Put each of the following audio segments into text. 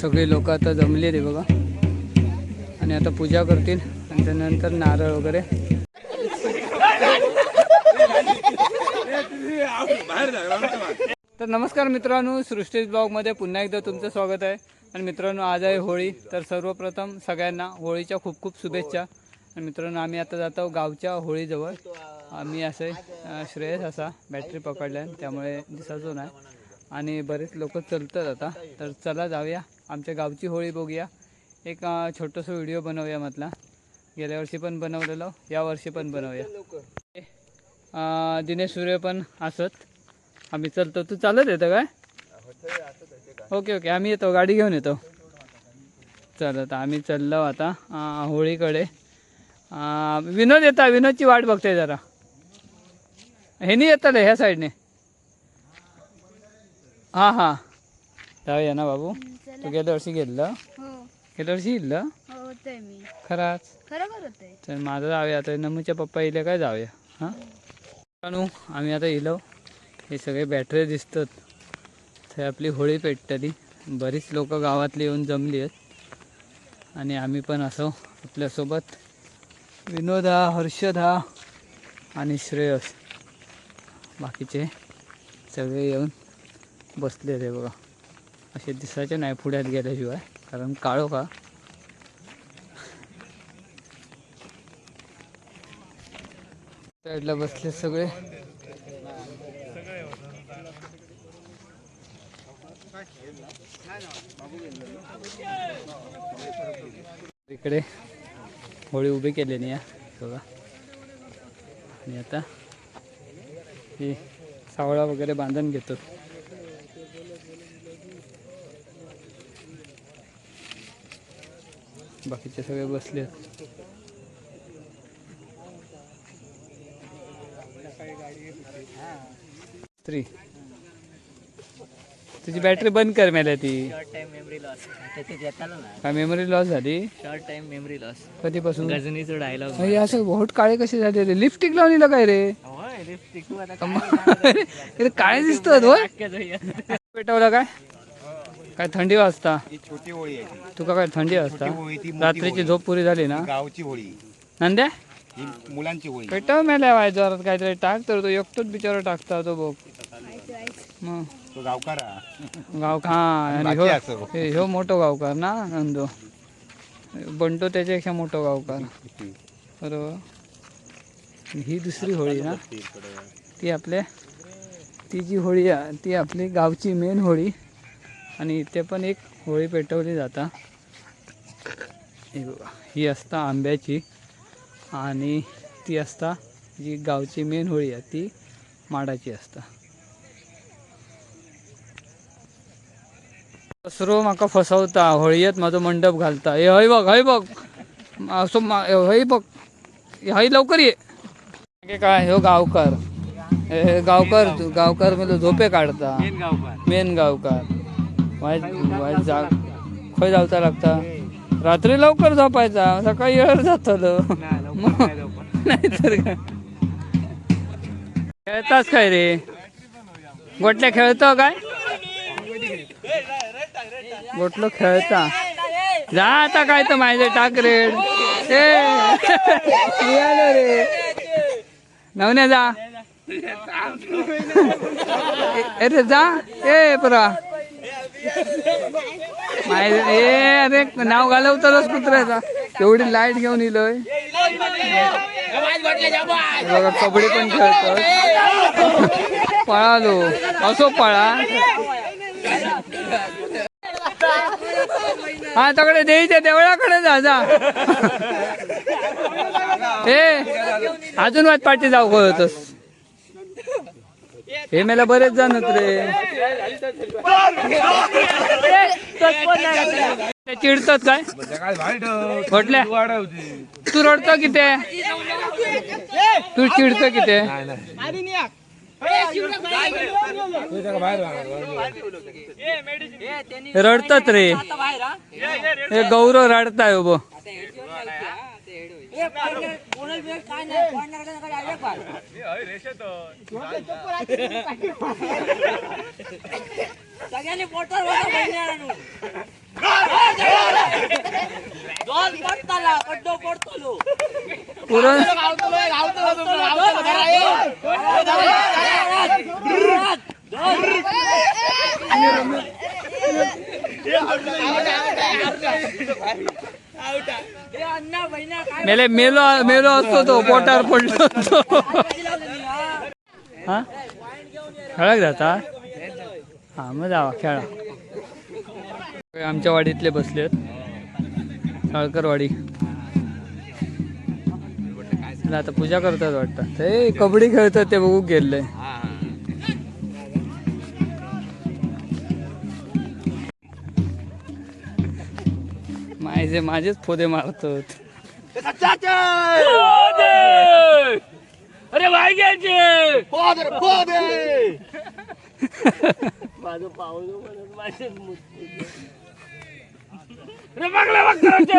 सगळे लोक आता जमले रे बघा. आणि आता पूजा करतील आणि त्यानंतर नारळ वगैरे. तर नमस्कार मित्रांनो सृष्टीज ब्लॉगमध्ये पुन्हा एकदा तुमचं स्वागत आहे. आणि मित्रांनो आज आहे होळी. तर सर्वप्रथम सगळ्यांना होळीच्या खूप खूप शुभेच्छा. आणि मित्रांनो आम्ही आता जातो गावच्या होळीजवळ. आम्ही असे श्रेयस असा बॅटरी पकडल्या त्यामुळे दिसायचो नाही. आणि बरेच लोक चलतात आता. तर चला जाऊया. आमच्या गावची होळी बघूया. एक छोटंसं व्हिडिओ बनवूया म्हटला गेल्या वर्षी पण बनवलेलो या वर्षी पण बनवूया. दिनेश सूर्य पण असत. आम्ही चलतो. तू चालत येतो काय? Okay okay. आम्ही येतो. गाडी घेऊन येतो. चल आम्ही चाललो आता होळीकडे. विनोद येता. विनोदची वाट बघते जरा. हे नाही येतं ह्या साईडने. हां हां. जाऊया ना बाबू? तू गेल्या वर्षी गेलं हो. गेल्या वर्षी गेलं हो खराच? तर माझं जाऊया. आता नमूच्या पप्पा येईल काय जाऊया? हां? मित्रांनो, आम्ही आता येलो हे सगळे बॅटरी दिसतात. ते आपली होळी पेटतली. बरीच लोक गावातली येऊन जमली आहेत. आणि आम्ही पण असो आपल्यासोबत. विनोद हा हर्षद हा आणि श्रेयस. बाकीचे सगळे येऊन बसले रे बघा असे दिसायचे नाही पुढ्यात गेल्याशिवाय कारण काळो का? साईडला बसले सगळे. इकडे होळी उभी केली नाही बघा. आणि आता ही सावळा वगैरे बांधून घेतो. बाकीचे सगळे बसले. स्त्री. तुझी बॅटरी बंद कर मेल्या ती. शॉर्ट टाइम मेमरी लॉस त्याच्यात येताना ना. काय मेमरी लॉस झाली. शॉर्ट टाइम मेमरी लॉस कधीपासून? गजनीचा डायलॉग अरे असं होट काळे कसे झाले रे? लिपस्टिक लावून दिलं काय रे? अरे काय दिसतं होय. पेटवलं काय? काय थंडी वाजता? ही छोटी होळी आहे. ती. तुका काय थंडी वाजता? होळी ती मोठी रात्रीची होळी. झोप पुरी झाली ना? गावची होळी. नंद्या? ही मुलांची होळी. पेटव मेल्या वाय जोरात काहीतरी टाक तर तो एकटोच बिचारा टाकता तो बघ मग तो गावकारा गाव हा आणि बाकी ह्यो असं. हे ह्यो मोठो गावकार ना नंदो? बंटो त्याच्यापेक्षा मोठो गावकार. बरोबर? ही दुसरी होळी ना? ती आपल्या ती जी होळी आहे ती आपली गावची मेन होळी. आणि इथे पण एक होळी पेटवली जाता. ही असता आंब्याची आणि ती असता जी गावची मेन होळी आहे ती माडाची असता. दसरो म्हाका फसवता होळयेत म्हाजो मंडप घालता. हे हय बघ हय बघ. असो हय बघ. हय लवकर ये. मागे काय ह्यो गावकार. गावकार गावकार म्हणजे झोपे काढता. मेन गावकार. खोय जाग. खंय जावचा लागता. रात्री लवकर झोपायचा. सकाळी येळ जातलो. नाहीतर काय? खेळताच काय रे? गोटल्या खेळतो काय? गोटलो खेळता. जा आता काय तर माझे टाक रेड रे. नवने जा. ए रे जा. ए परा. अरे नाव घालवतलंच कुत्र्याचा तेवढी लाइट घेऊन इलोय. बघा कबड्डी पण खेळतो पळालो. असो पळा. हा तकडे देईच्या देवळाकडे जा जा. अजून वाट पाठी जाऊ होतस. हे मला बरेच जाणत रे. चिडतात काय? म्हटल्या तू रडतो किती तू चिडतो किती रडतात रे. हे गौरव रडताय उभं. सगळ्यांनी पोटावर बसा बहिणी दोन पडताला पड्डो पडतलो पुरण हे मेले मेलो मेलो असतो तो पोटावर पडलो असतो. हा? खेळत खेळाक जाता? हा मग जावा खेळा. आमच्या वाडीतले बसलेत साळकरवाडी. आता पूजा करतात वाटतं. ते कबड्डी खेळतात ते बघू गेले. माझे माझेच फोदे मारतात अरे भाई घ्यायचे माझं पाऊल म्हणत माझे रे बघला बघ करायचे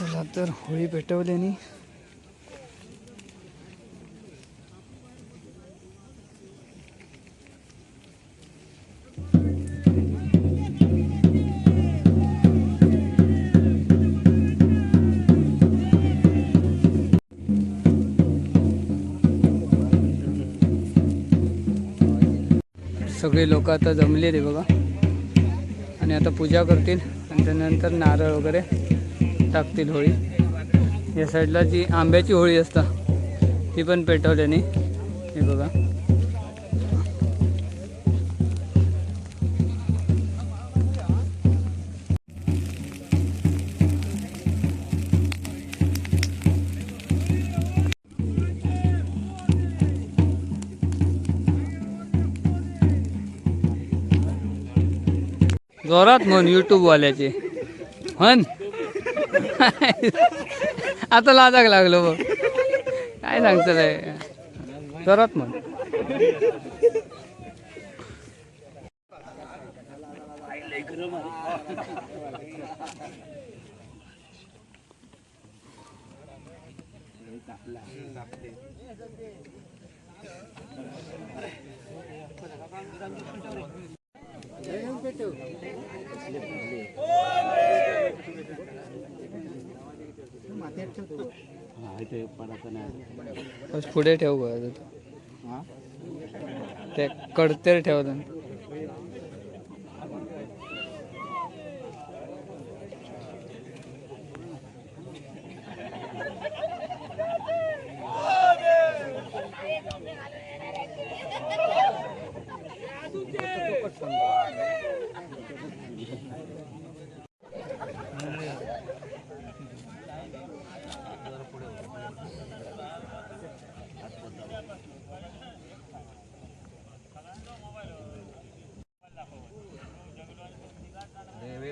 चला तर होळी पेटवल्यानी सगळे लोक आता जमले रे बघा. आणि आता पूजा करतील आणि त्यानंतर नारळ वगैरे. टाकतील होळी. या साईडला जी आंब्याची होळी असता ती पण पेटवल्याने. हे बघा. जोरात म्हण यूट्यूबवाल्याचे म्हण. आता लाजाक लागलो बघ. काय सांगतो करत मग. आपला बस पुढे ठेव ते कडतेर ठेवलं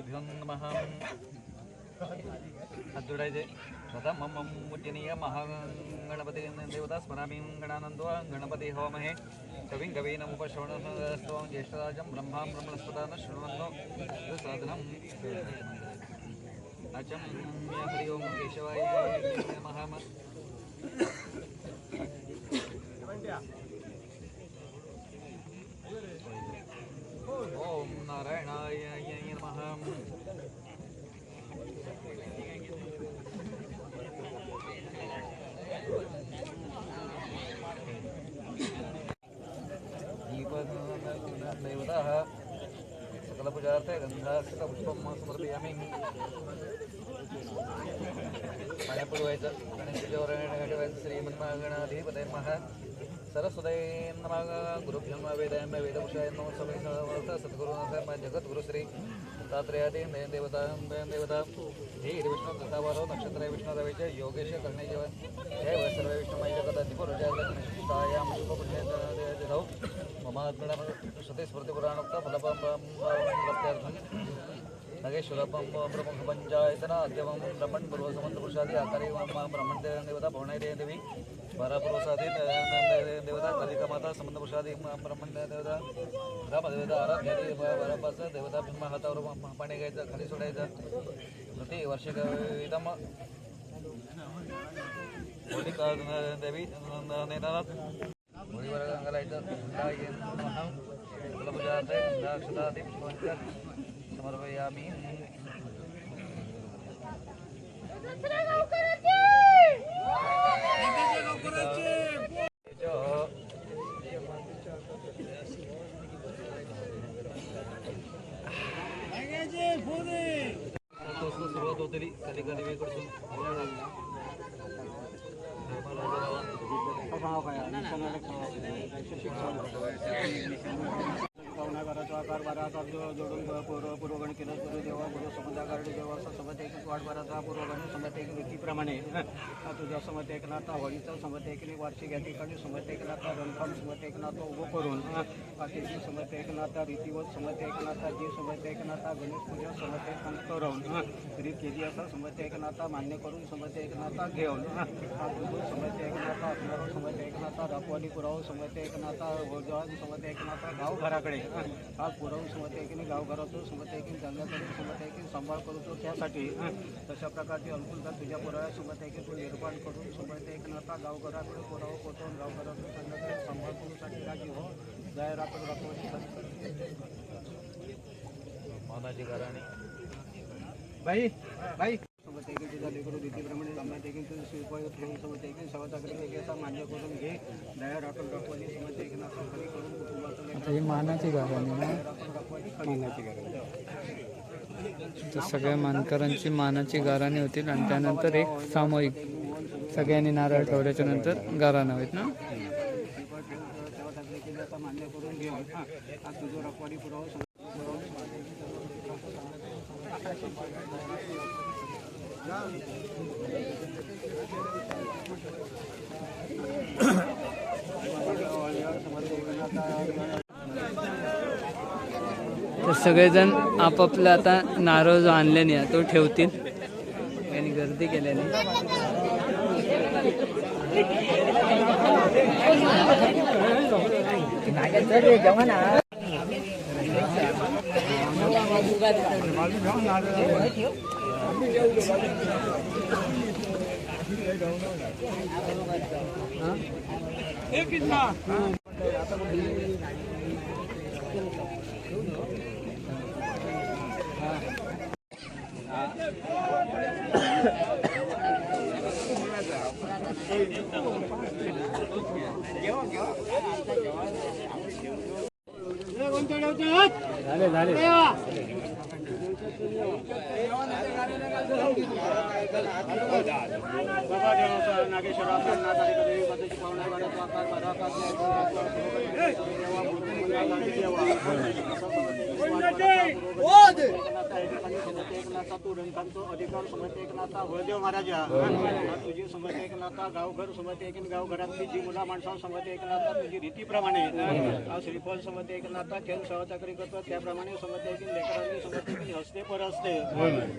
देवेभ्यो नमः हात जोडायचे तथा मम मुद्यनीय महागणपति देवता स्मरामि गणानन्दो गणपति होमहे। कविं कवीनमुपश्रवणस्त्वं ज्येष्ठराजं ब्रह्मां ब्रह्मणस्पदान शृण्वन्नो। साधनं अचं हरि ओं केशवाय। नमः। सकलपूजार्थे गन्धाक्षतपुष्पं पुरवायचं गणेशपूजेवर ठेवायचं श्रीमन्मगणाधिपते नमः सरस्वते नमः गुरुभ्यं वेदाय वेदभूषाय नमः स्वामी सद्गुरुनाथ जगद्गुरु श्री दत्तात्रेयादी देवता देवता हे नक्षत्र विष्णू योगेश करणे जय जय सर्व विष्णुमय जगत अधिपुरुषाय गणेशायां शुभपुण्यौ ममात्मना श्रुते स्मृतिपुराणोक्त फलपं नगेश्वरपं प्रमुख पंचायतना अद्यवं ब्रह्मण पूर्वसमंतपुरुषादि आकारी ब्रह्मण देवता भवनाय देवी परापूर्वसादी देवता कालिका माता संबंधपुरुषादी ब्रह्मण देवता ग्रामदेवता आराध्यादी देवता भीमा पाणिगैत पाणी घ्यायचं खाली सोडायचं प्रति वर्षिक इदम होलिका देवी नेतानाथ. സമർപ്പയാമി സുഹൃത്തോത്തിരി കലിക്കലിവെ കുറിച്ചും 好看好看你现在个看你个 पुष्पांच्या समर्पयामी सुरुवात आकार बाराचा जोडून पूर्व पूर्वगण केलं गुरु देवा गुरु समुद्राकारडी देवा असं समत एक वाट बाराचा पूर्वगण समत एक रीतीप्रमाणे तुझ्या समत एक नाता होळीचा समत एकने वार्षिक या ठिकाणी समत एक नाता रंगकाम समत एक उभं करून बाकीची समत एक नाता रीतीवत समत एक नाता जी समत एक नाता गणेश पूजा समत एक करून रीत केली असा समत एक नाता मान्य करून समत एक नाता घेऊन हा तुझं समत एक नाता असणारं समत एक नाता दाखवाली पुरावं समत एक नाता समत एक नाता गाव घराकडे आज पुरवून समत एकीने गावघरातून समत एकीने जाण्याकडे समत एकीने सांभाळ करतो त्यासाठी तशा प्रकारची अनुकूलता तुझ्या पुराव्या समत एकीतून निर्माण करून समत एक नाता गावघराकडे पुरावं पोचवून गावघरातून संध्याकाळी सांभाळ करूसाठी राज़ी हो. जाहीर आपण राखवण्यासाठी मानाची घराणी बाई. बाई सोबत एक तुझा लेकरू रीतीप्रमाणे जमण्यात एक तुझं शिल्प ठेवून सोबत एक सवाचाकडे एक असा मान्य करून घे. दया राखून राखवानी सोबत एक खाली करून लेकरं ही मानाची गाणी ना राखवानी खाली तर सगळ्या मानकरांची मानाची गाराणी होतील आणि त्यानंतर एक सामूहिक सगळ्यांनी नारळ ठेवल्याच्या नंतर गाराणं आहेत ना शिल्प ठेवून सवाचाकडे केले असा मान्य करून घेऊन हा आज तुझं रखवाडी पुरावं तर सगळेजण आपापला आता नारळ जो आणल्याने तो ठेवतील. त्यांनी गर्दी केल्याने कोण चढवते झाले झाले नागेश्वर पाहुणे हो अधिकार समजते एक नाता वळदेव महाराजा तुझी समजते एक नाता गावघर समजते एक गावघरातली जी मुला माणसा समजते एक नाता तुझी रीतीप्रमाणे श्रीफल श्रीफळ समजते एक नाता खेळ सहचाकरी करतो त्याप्रमाणे समजते एकीन लेकरांनी समजते की हस्ते पर असते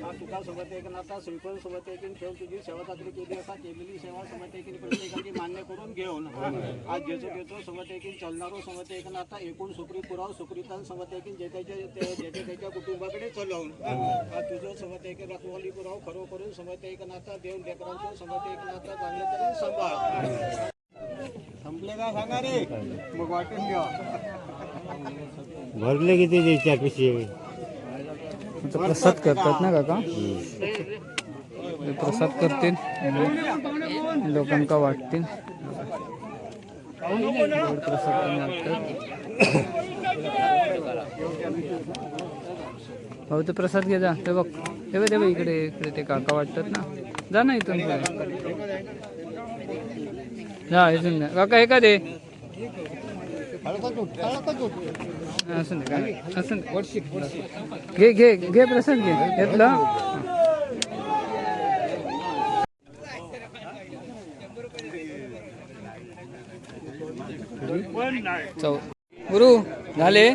हा तुका सोबत एक नाता श्रीफळ सोबत एक ठेव तुझी सेवा चाकरी केली असा केलेली सेवा सोबत एकीन प्रत्येकाची मान्य करून घेऊन आज घेतो घेतो सोबत एकीन चालणारो सोबत एक नाता एकूण सुखरी पुराव सुखरीतान समत एकीन जे त्याच्या त्याच्या कुटुंबाकडे चलवून हा तुझं सोबत एक रखवाली पुराव खरो करून सोबत एक नाता लेकरांचं सोबत एक नाता चांगलं तरी सांभाळ संपले का सांगा रे मग वाटून घ्या भरले किती द्यायच्या पिशे प्रसाद करतात ना काका प्रसाद करतील लोकांका वाटतील प्रसाद भाऊ तर प्रसाद घे जा. ते बघ. ते बघ ते बघ इकडे इकडे ते काका वाटतात ना. जा ना इथून जा इथून काका हे का दे असं घे घे घे प्रसाद घे. घेतला? चौ. गुरु झाले?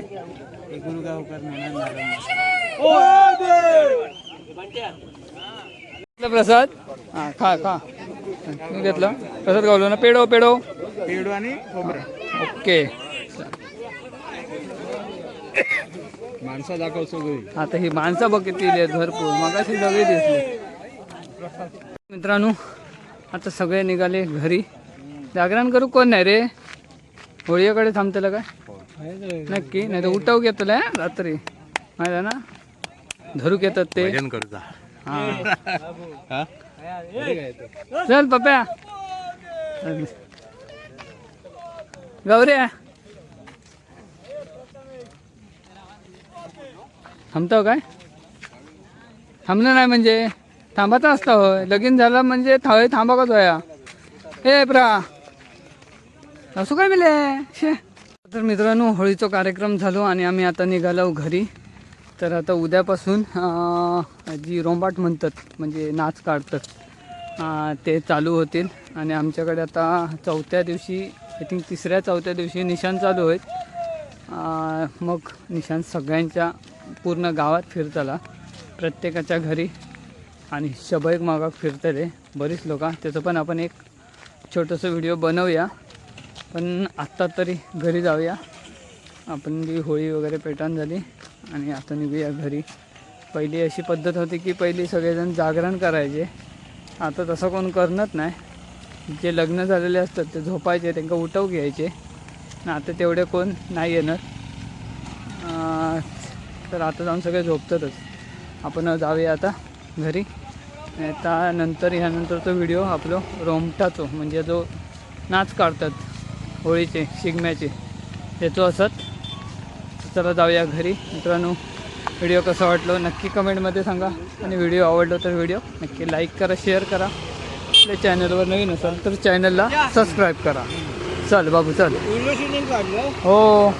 प्रसाद? हा खा खा. घेतला. प्रसाद गावलो ना. पेडो पेडो पेडू आणि खोबरं. ओके. माणसं दाखव सगळी. आता ही माणसं बघ किती आहेत भरपूर. मगाशी सगळे दिसले. मित्रांनो आता सगळे निघाले घरी. जागरण करू कोण नाही रे? होळीकडे थांबतेला काय? नक्की नाही तर उठाव घेतलं रात्री. माहिती आहे ना? धरूक येतात ते. भजन हा. चल पप्या गौऱ्या. थांबतो काय? थांबलं नाही म्हणजे. थांबाचा असता होय. लगीन झालं म्हणजे थळे थांबा का होया. ए प्रा. असं काय मिले शे. तर मित्रांनो होळीचा कार्यक्रम झालो आणि आम्ही आता निघालो घरी. तर आता उद्यापासून जी रोंबाट म्हणतात म्हणजे नाच काढतात ते चालू होतील. आणि आमच्याकडे आता चौथ्या दिवशी आय थिंक तिसऱ्या चौथ्या दिवशी निशाण चालू आहेत. मग निशाण सगळ्यांच्या पूर्ण गावात फिरताला प्रत्येकाच्या घरी. आणि शबैक मागाक फिरतले बरीच लोक. त्याचं पण आपण एक छोटंसं व्हिडिओ बनवूया. पण आत्ता तरी घरी जाऊया. आपण जी होळी वगैरे पेटान झाली आणि आता निघूया घरी. पहिली अशी पद्धत होती की पहिली सगळेजण जागरण करायचे. आता तसं कोण करणार नाही. जे लग्न झालेले असतात ते झोपायचे त्यांना उठव घ्यायचे. आता तेवढे कोण नाही येणार. तर आता जाऊन सगळे झोपतातच. आपण जाऊया आता घरी. त्यानंतर आता नंतर ह्यानंतरचा व्हिडिओ आपलो रोमटाचो म्हणजे जो नाच काढतात. होळीचे शिगम्याचे. त्याचं असत. चला जाऊया घरी. मित्रांनो व्हिडिओ कसा वाटलो नक्की कमेंटमध्ये सांगा. आणि व्हिडिओ आवडलो तर व्हिडिओ नक्की लाईक करा शेअर करा. आपल्या चॅनलवर नवीन असाल तर चॅनलला सबस्क्राईब करा. चल बाबू चल. हो.